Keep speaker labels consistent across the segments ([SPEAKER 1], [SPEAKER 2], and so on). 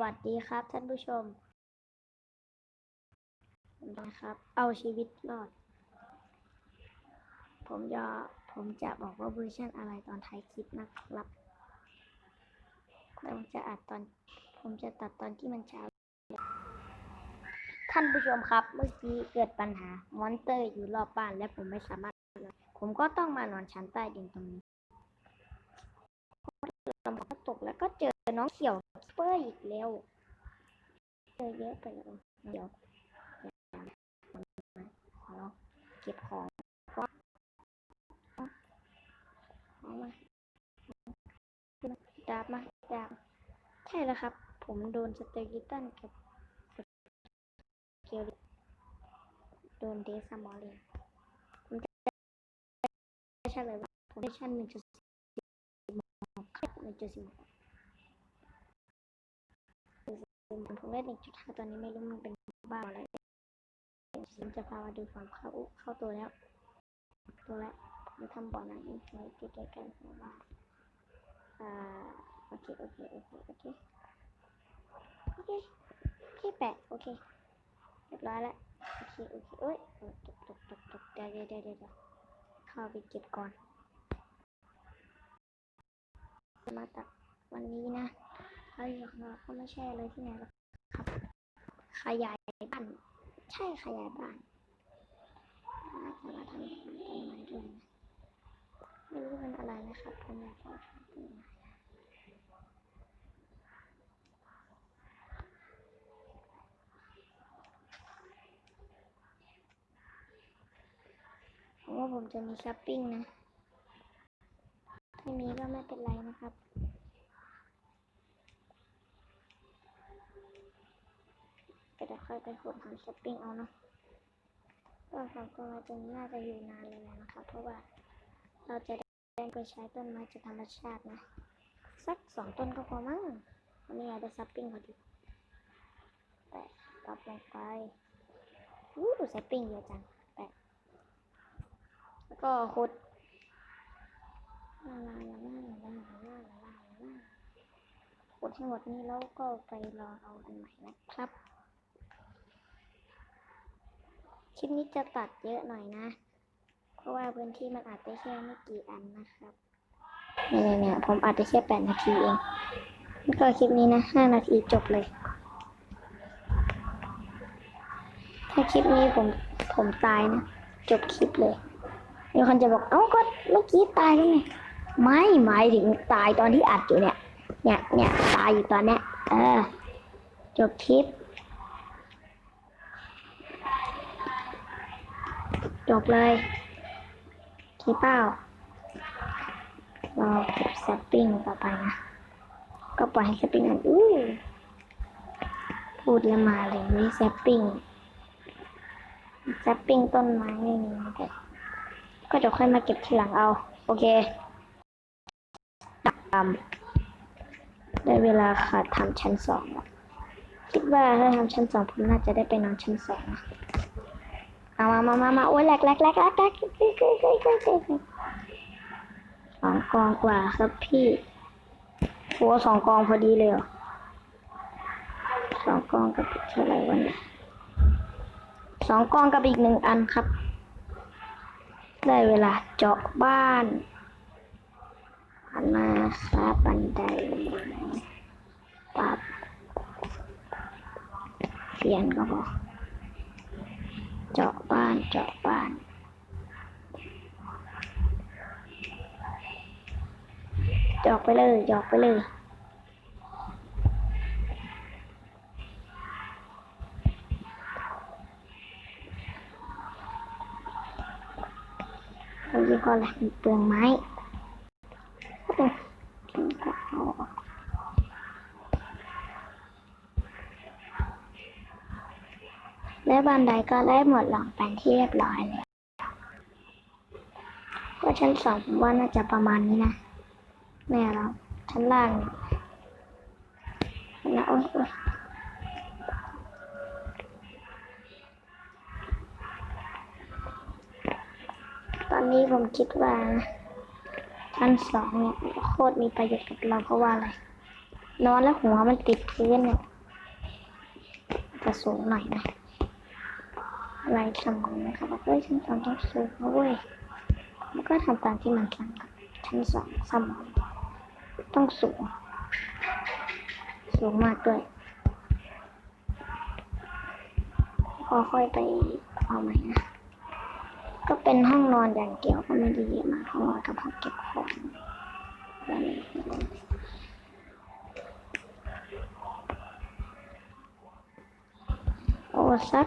[SPEAKER 1] วัสดีครับท่านผู้ชมนะครับ เอาชีวิตรอด ผมจะผมจะบอกว่าเวอร์ชันอะไรตอนท้ายคลิปนะครับผมจะอัดตอน ผมจะตัดตอนที่มันเช้า ท่านผู้ชมครับ เมื่อกี้เกิดปัญหามอนเตอร์อยู่รอบบ้านและผมไม่สามารถ ผมก็ต้องมานอนชั้นใต้ดินตรงนี้ ตกแล้วก็เจอน้องเขียวเปอร์อีกแล้ว เจอเยอะไปแล้วเดี๋ยวขอเก็บของของมาดาบมาดาบใช่แล้วครับ ผมโดนสเตอร์กิตันกับเกียโดนเดซามอลเลยผมจะใช่เลยว่าผมได้ชั้นหนึ่งจุดสิบ หนึ่งจุดสิบผมได้หนึ่งจุดห้าตอนนี้ไม่รู้มันเป็นบ้าอะไรผมจะพามาดูความเข้าเข้าตัวแล้ว ตัวแล้วผมทำบ่อน้ำอีกไว้ใกล้ๆกันของบ้าอ่าโอเคโอเคโอเคโอเคโอเคโอเคแปะโอเคเรียบร้อยแล้วโอเคโอเคเอ้ยตกตกตกตกเดี๋ยวเดี๋ยวเดี๋ยวเดี๋ยวเข้าไปเก็บก่อน มาตัดวันนี้นะเขาอยู่ข้างนอกก็ไม่ใช่อะไรที่ไหนหรอกครับ ขยายบ้าน ใช่ขยายบ้านน่าจะมาทำต้นไม้ด้วยนะไม่รู้เป็นอะไรนะครับผมอยากจะทำต้นไม้ผมว่าผมจะมีช้อปปิ้งนะ ไม่มีก็ไม่เป็นไรนะครับ ก็จะค่อยไปขุดหาช้อปปิ้งเอาเนาะก็สองต้นไม้ตรงนี้น่าจะอยู่นานเลยนะครับ เพราะว่าเราจะได้ไปใช้ต้นไม้จากธรรมชาตินะ สักสองต้นก็พอมั้งวันนี้อาจจะช้อปปิ้งพอดีแปะตับลงไปอู้ช้อปปิ้งเยอะจังแปะแล้วก็ขุด ลาลาลาลาลาลาลาลาลาลาลากดให้หมดนี้แล้วก็ไปรอเอาอันใหม่นะครับ คลิปนี้จะตัดเยอะหน่อยนะ เพราะว่าพื้นที่มันอาจได้แค่ไม่กี่อันนะครับเนี่ยเนี่ยผมอาจได้แค่แปดนาทีเองแล้วก็คลิปนี้นะห้านาทีจบเลย ถ้าคลิปนี้ผมผมตายนะ จบคลิปเลยมีคนจะบอก เอ้าก็เมื่อกี้ตายแล้วไง ไม่หมายถึงตายตอนที่อัดอยู่เนี่ย เนี่ยเนี่ยตายอยู่ตอนเนี้ยเออจบคลิปจบเลยคลิปเป้ารอเก็บแซปปิ้งต่อไปนะ ก็ปล่อยให้แซปปิ้งอันอู้พูดแล้วมาเลยวิแซปปิ้งแซปปิ้งต้นไม้ไม่มีแต่ก็จะค่อยมาเก็บทีหลังเอา โอเค ทำได้เวลาขาดทำชั้นสองคิดว่าถ้าทำชั้นสองผมน่าจะได้ไปนอนชั้นสองนะเอามามามามาโอ้ยแหลกแหลกแหลกแหลกแหลกสองกองกว่าครับพี่โอ้สองกองพอดีเลยเหรอสองกองกับอีกเท่าไหร่วันนี้สองกองกับอีกหนึ่งอันครับ ได้เวลาเจาะบ้านหั นมาครับบันไดปับเสียนก็พอเจาะบ้านเจาะบ้านเจาะไปเลยเจาะไปเลยเรายิงก่อนเลยเปลืองไม้ และบันไดก็ได้หมดหลองเป็นที่เรียบร้อยแล้วก็ชั้นสองว่าน่าจะประมาณนี้นะแม่เราชั้นล่างนะโอ๊ยตอนนี้ผมคิดว่าชั้นสองเนี่ยโคตรมีประโยชน์กับเราเพราะว่าอะไร นอนแล้วหัวมันติดพื้นเนี่ยจะสูงหน่อยนะ ลายสมองนะครับบอกว่าฉันสองต้องซื้อเว้ยแล้วก็ทำตามที่มันสั่งครับชั้นสองสมองต้องสูง สูงมากด้วย พอค่อยไปเอาใหม่นะ ก็เป็นห้องนอนอย่างเดียวก็ไม่ดีมากห้องนอนกับห้องเก็บของโอ้ซัก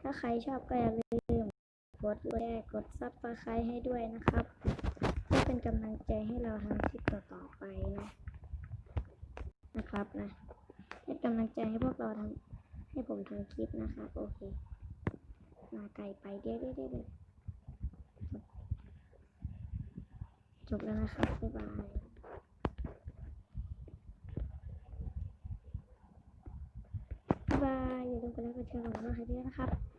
[SPEAKER 1] ถ้าใครชอบก็อย่าลืมกดแชร์กดซับสไครต์ให้ด้วยนะครับ เพื่อเป็นกำลังใจให้เราทำคลิปต่อๆไปนะนะครับนะเป็นกำลังใจให้พวกเราทำให้ผมทำคลิปนะครับโอเค มาไกลไปเดี๋ยวเดี๋ยวเลยจบแล้วนะครับบ๊ายบายบายอย่าลืมกดไลค์กดแชร์กดติดตามให้ด้วยนะครับ